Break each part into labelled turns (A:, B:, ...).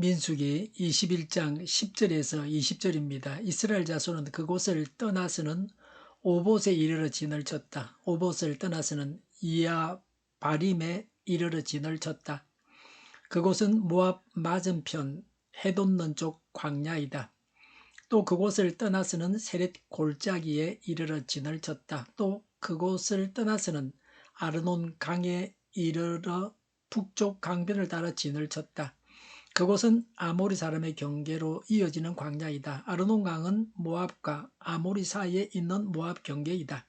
A: 민수기 21장 10절에서 20절입니다. 이스라엘 자손은 그곳을 떠나서는 오봇에 이르러 진을 쳤다. 오봇을 떠나서는 이아 바림에 이르러 진을 쳤다. 그곳은 모압 맞은편 해돋는 쪽 광야이다. 또 그곳을 떠나서는 세렛 골짜기에 이르러 진을 쳤다. 또 그곳을 떠나서는 아르논 강에 이르러 북쪽 강변을 따라 진을 쳤다. 그곳은 아모리 사람의 경계로 이어지는 광야이다. 아르논 강은 모압과 아모리 사이에 있는 모압 경계이다.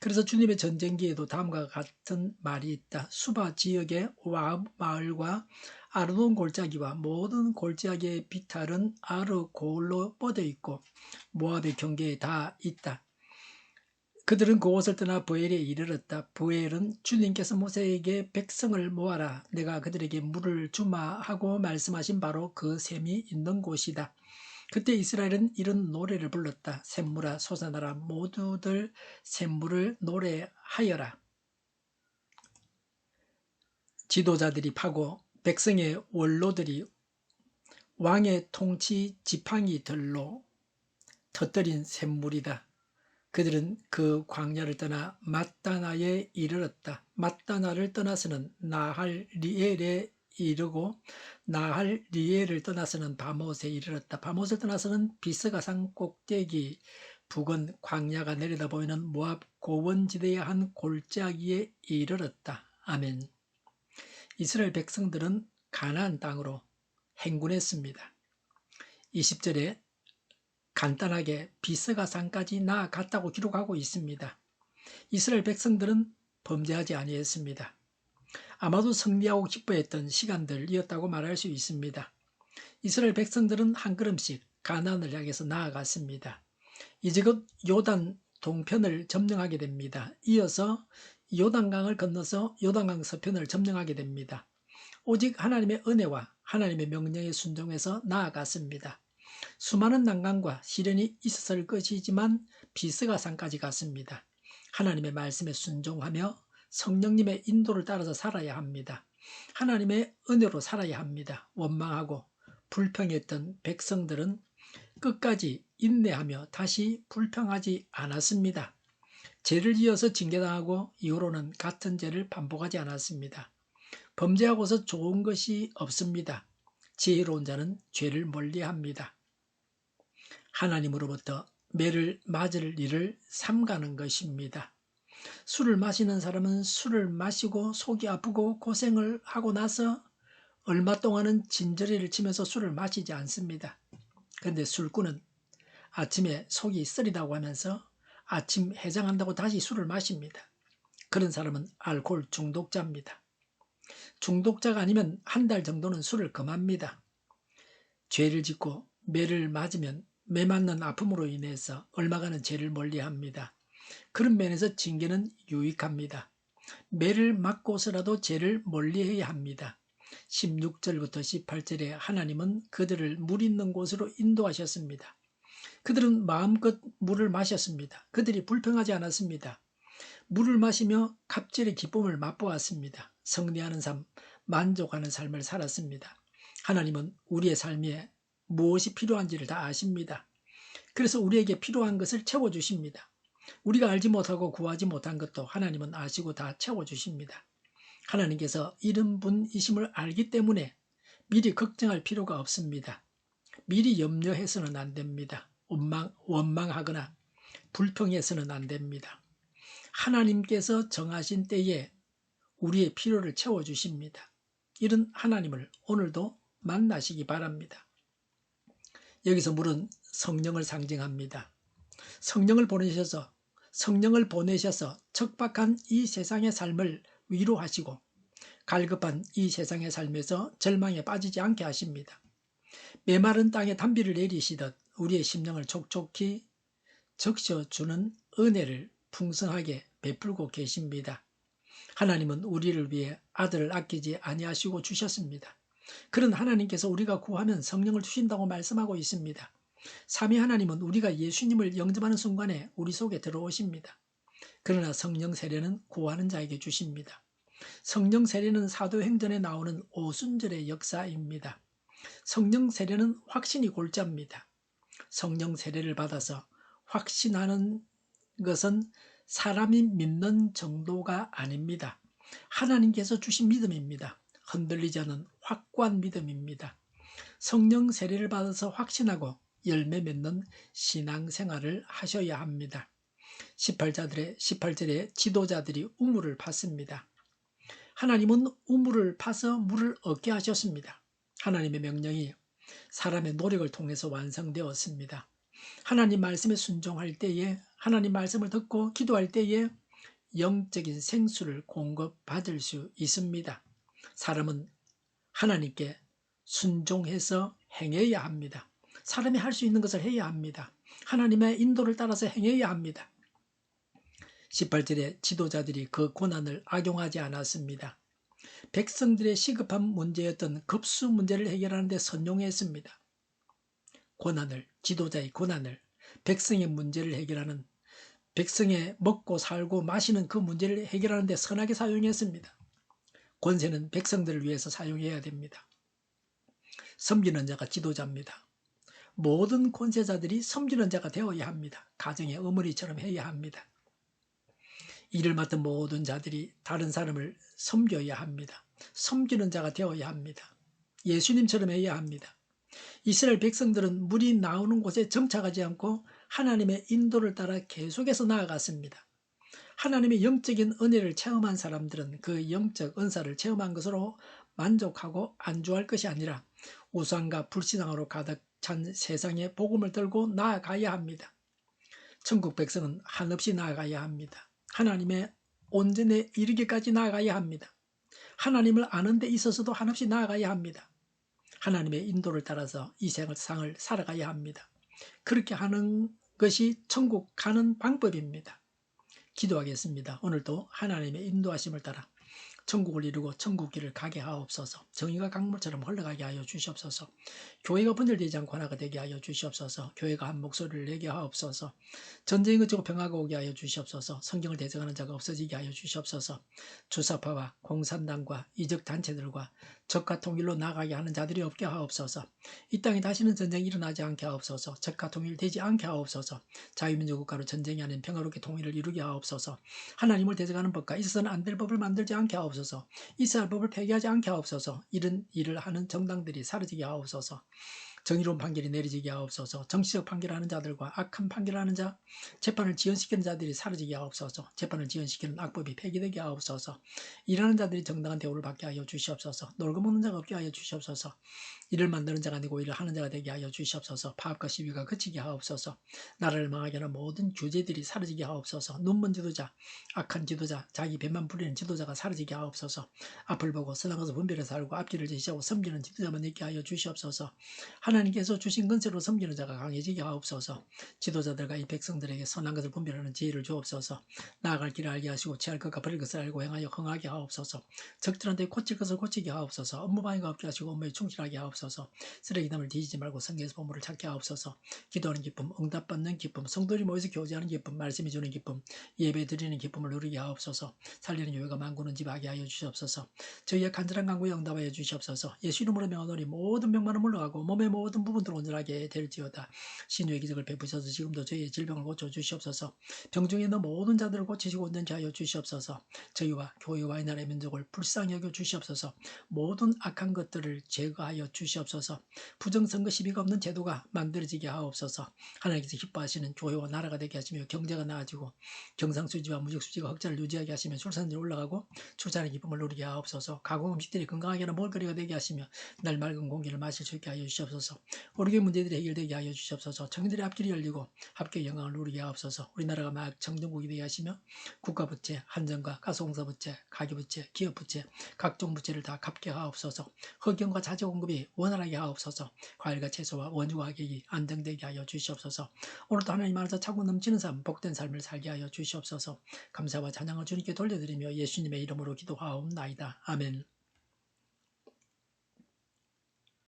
A: 그래서 주님의 전쟁기에도 다음과 같은 말이 있다. 수바 지역의 와합 마을과 아르논 골짜기와 모든 골짜기의 비탈은 아르골로 뻗어 있고 모압의 경계에 다 있다. 그들은 그곳을 떠나 부엘에 이르렀다. 부엘은 주님께서 모세에게 백성을 모아라. 내가 그들에게 물을 주마 하고 말씀하신 바로 그 샘이 있는 곳이다. 그때 이스라엘은 이런 노래를 불렀다. 샘물아 솟아나라 모두들 샘물을 노래하여라. 지도자들이 파고 백성의 원로들이 왕의 통치 지팡이 들로 터뜨린 샘물이다. 그들은 그 광야를 떠나 마따나에 이르렀다. 마따나를 떠나서는 나할 리엘에 이르고 나할 리엘을 떠나서는 바못에 이르렀다. 바못을 떠나서는 비스가산 꼭대기 북은 광야가 내려다 보이는 모압 고원지대의 한 골짜기에 이르렀다. 아멘. 이스라엘 백성들은 가나안 땅으로 행군했습니다. 20절에 간단하게 비스가산까지 나아갔다고 기록하고 있습니다. 이스라엘 백성들은 범죄하지 아니했습니다. 아마도 승리하고 기뻐했던 시간들이었다고 말할 수 있습니다. 이스라엘 백성들은 한 걸음씩 가나안을 향해서 나아갔습니다. 이제 곧 요단 동편을 점령하게 됩니다. 이어서 요단강을 건너서 요단강 서편을 점령하게 됩니다. 오직 하나님의 은혜와 하나님의 명령에 순종해서 나아갔습니다. 수많은 난관과 시련이 있었을 것이지만 비스가 산까지 갔습니다. 하나님의 말씀에 순종하며 성령님의 인도를 따라서 살아야 합니다. 하나님의 은혜로 살아야 합니다. 원망하고 불평했던 백성들은 끝까지 인내하며 다시 불평하지 않았습니다. 죄를 이어서 징계당하고 이후로는 같은 죄를 반복하지 않았습니다. 범죄하고서 좋은 것이 없습니다. 지혜로운 자는 죄를 멀리합니다. 하나님으로부터 매를 맞을 일을 삼가는 것입니다. 술을 마시는 사람은 술을 마시고 속이 아프고 고생을 하고 나서 얼마 동안은 진저리를 치면서 술을 마시지 않습니다. 그런데 술꾼은 아침에 속이 쓰리다고 하면서 아침 해장한다고 다시 술을 마십니다. 그런 사람은 알코올 중독자입니다. 중독자가 아니면 한 달 정도는 술을 금합니다. 죄를 짓고 매를 맞으면 매 맞는 아픔으로 인해서 얼마간은 죄를 멀리합니다. 그런 면에서 징계는 유익합니다. 매를 맞고서라도 죄를 멀리해야 합니다. 16절부터 18절에 하나님은 그들을 물 있는 곳으로 인도하셨습니다. 그들은 마음껏 물을 마셨습니다. 그들이 불평하지 않았습니다. 물을 마시며 갑절의 기쁨을 맛보았습니다. 성리하는 삶, 만족하는 삶을 살았습니다. 하나님은 우리의 삶에 무엇이 필요한지를 다 아십니다. 그래서 우리에게 필요한 것을 채워주십니다. 우리가 알지 못하고 구하지 못한 것도 하나님은 아시고 다 채워주십니다. 하나님께서 이런 분이심을 알기 때문에 미리 걱정할 필요가 없습니다. 미리 염려해서는 안 됩니다. 원망, 원망하거나 불평해서는 안 됩니다. 하나님께서 정하신 때에 우리의 필요를 채워주십니다. 이런 하나님을 오늘도 만나시기 바랍니다. 여기서 물은 성령을 상징합니다. 성령을 보내셔서 성령을 보내셔서 척박한 이 세상의 삶을 위로하시고 갈급한 이 세상의 삶에서 절망에 빠지지 않게 하십니다. 메마른 땅에 단비를 내리시듯 우리의 심령을 촉촉히 적셔주는 은혜를 풍성하게 베풀고 계십니다. 하나님은 우리를 위해 아들을 아끼지 아니하시고 주셨습니다. 그런 하나님께서 우리가 구하면 성령을 주신다고 말씀하고 있습니다. 삼위 하나님은 우리가 예수님을 영접하는 순간에 우리 속에 들어오십니다. 그러나 성령 세례는 구하는 자에게 주십니다. 성령 세례는 사도행전에 나오는 오순절의 역사입니다. 성령 세례는 확신이 골자입니다. 성령 세례를 받아서 확신하는 것은 사람이 믿는 정도가 아닙니다. 하나님께서 주신 믿음입니다. 흔들리지 않은 확고한 믿음입니다. 성령 세례를 받아서 확신하고 열매 맺는 신앙생활을 하셔야 합니다. 18자들의 18절에 지도자들이 우물을 팠습니다. 하나님은 우물을 파서 물을 얻게 하셨습니다. 하나님의 명령이 사람의 노력을 통해서 완성되었습니다. 하나님 말씀에 순종할 때에 하나님 말씀을 듣고 기도할 때에 영적인 생수를 공급받을 수 있습니다. 사람은 하나님께 순종해서 행해야 합니다. 사람이 할 수 있는 것을 해야 합니다. 하나님의 인도를 따라서 행해야 합니다. 18절에 지도자들이 그 고난을 악용하지 않았습니다. 백성들의 시급한 문제였던 급수 문제를 해결하는 데 선용했습니다. 고난을, 지도자의 고난을, 백성의 문제를 해결하는, 백성의 먹고 살고 마시는 그 문제를 해결하는 데 선하게 사용했습니다. 권세는 백성들을 위해서 사용해야 됩니다. 섬기는 자가 지도자입니다. 모든 권세자들이 섬기는 자가 되어야 합니다. 가정의 어머니처럼 해야 합니다. 일을 맡은 모든 자들이 다른 사람을 섬겨야 합니다. 섬기는 자가 되어야 합니다. 예수님처럼 해야 합니다. 이스라엘 백성들은 물이 나오는 곳에 정착하지 않고 하나님의 인도를 따라 계속해서 나아갔습니다. 하나님의 영적인 은혜를 체험한 사람들은 그 영적 은사를 체험한 것으로 만족하고 안주할 것이 아니라 우상과 불신앙으로 가득 찬 세상의 복음을 들고 나아가야 합니다. 천국 백성은 한없이 나아가야 합니다. 하나님의 온전에 이르기까지 나아가야 합니다. 하나님을 아는 데 있어서도 한없이 나아가야 합니다. 하나님의 인도를 따라서 이 생을 살아가야 합니다. 그렇게 하는 것이 천국 가는 방법입니다. 기도하겠습니다. 오늘도 하나님의 인도하심을 따라 천국을 이루고 천국길을 가게 하옵소서. 정의가 강물처럼 흘러가게 하여 주시옵소서. 교회가 분열되지 않고 하나가 되게 하여 주시옵소서. 교회가 한 목소리를 내게 하옵소서. 전쟁이 그치고 평화가 오게 하여 주시옵소서. 성경을 대적하는 자가 없어지게 하여 주시옵소서. 주사파와 공산당과 이적 단체들과 적과 통일로 나가게 하는 자들이 없게 하옵소서. 이 땅에 다시는 전쟁이 일어나지 않게 하옵소서. 적과 통일되지 않게 하옵소서. 자유민주 국가로 전쟁이 아닌 평화롭게 통일을 이루게 하옵소서. 하나님을 대적하는 법과 있어서는 안 될 법을 만들지 않게 하옵소서. 이스라엘 법을 폐기하지 않게 하옵소서. 이런 일을 하는 정당들이 사라지게 하옵소서 정의로운 판결이 내려지게 하옵소서. 정치적 판결하는 자들과 악한 판결하는 자 재판을 지연시키는 자들이 사라지게 하옵소서. 재판을 지연시키는 악법이 폐기되게 하옵소서. 일하는 자들이 정당한 대우를 받게 하여 주시옵소서. 놀고 먹는 자가 없게 하여 주시옵소서. 일을 만드는 자가 아니고 일을 하는 자가 되게 하여 주시옵소서. 파업과 시비가 그치게 하옵소서. 나라를 망하게 하는 모든 규제들이 사라지게 하옵소서. 눈먼 지도자 악한 지도자 자기 배만 부리는 지도자가 사라지게 하옵소서. 앞을 보고 것을 분별해서 살고 앞길을 제시하고 섬기는 지도자만 있게 하여 주시옵소서. 하 나님께서 주신 건세로 섬기는 자가 강해지게 하옵소서. 지도자들과 이 백성들에게 선한 것을 분별하는 지혜를 주옵소서. 나아갈 길을 알게 하시고 취할 것과 버릴 것을 알고 행하여 흥하게 하옵소서. 적들한테 고칠 것을 고치게 하옵소서. 업무 방해가 없게 하시고 업무에 충실하게 하옵소서. 쓰레기담을 뒤지지 말고 성경에서 보물을 찾게 하옵소서. 기도하는 기쁨 응답받는 기쁨 성도들이 모여서 교제하는 기쁨 말씀이 주는 기쁨 예배 드리는 기쁨을 누리게 하옵소서. 살리는 요회가 만구는 집 하게 하여 주시옵소서. 저희의 간절한 강구에 응답하여 주시옵소서. 예수 이름으로 명하노니 모든 병만은 물러가고 몸의 모든 모든 부분들 온전하게 될지어다. 신유의 기적을 베푸셔서 지금도 저희의 질병을 고쳐 주시옵소서. 병중에 있는 모든 자들을 고치시고 온전히 하여 주시옵소서. 저희와 교회와 이 나라의 민족을 불쌍히 여겨 주시옵소서. 모든 악한 것들을 제거하여 주시옵소서. 부정선거 시비가 없는 제도가 만들어지게 하옵소서. 하나님께서 기뻐하시는 교회와 나라가 되게 하시며 경제가 나아지고 경상수지와 무역수지가 흑자를 유지하게 하시며 출산율이 올라가고 출산의 기쁨을 누리게 하옵소서. 가공 음식들이 건강하게 하는 먹거리가 되게 하시며 날 맑은 공기를 마실 수 있게 하여 주시옵소서. 주옵소서. 우리의 문제들이 해결되게 하여 주시옵소서. 청년들의 앞길이 열리고 합계 영광을 누리게 하옵소서. 우리나라가 막 정정국이 되게 하시며 국가 부채, 한정과 가스공사 부채, 가계 부채, 기업 부채, 각종 부채를 다 갚게 하옵소서. 흑연과 자재 공급이 원활하게 하옵소서. 과일과 채소와 원유 가격이 안정되게 하여 주시옵소서. 오늘도 하나님 안에서 차고 넘치는 삶, 복된 삶을 살게 하여 주시옵소서. 감사와 찬양을 주님께 돌려드리며 예수님의 이름으로 기도하옵나이다. 아멘.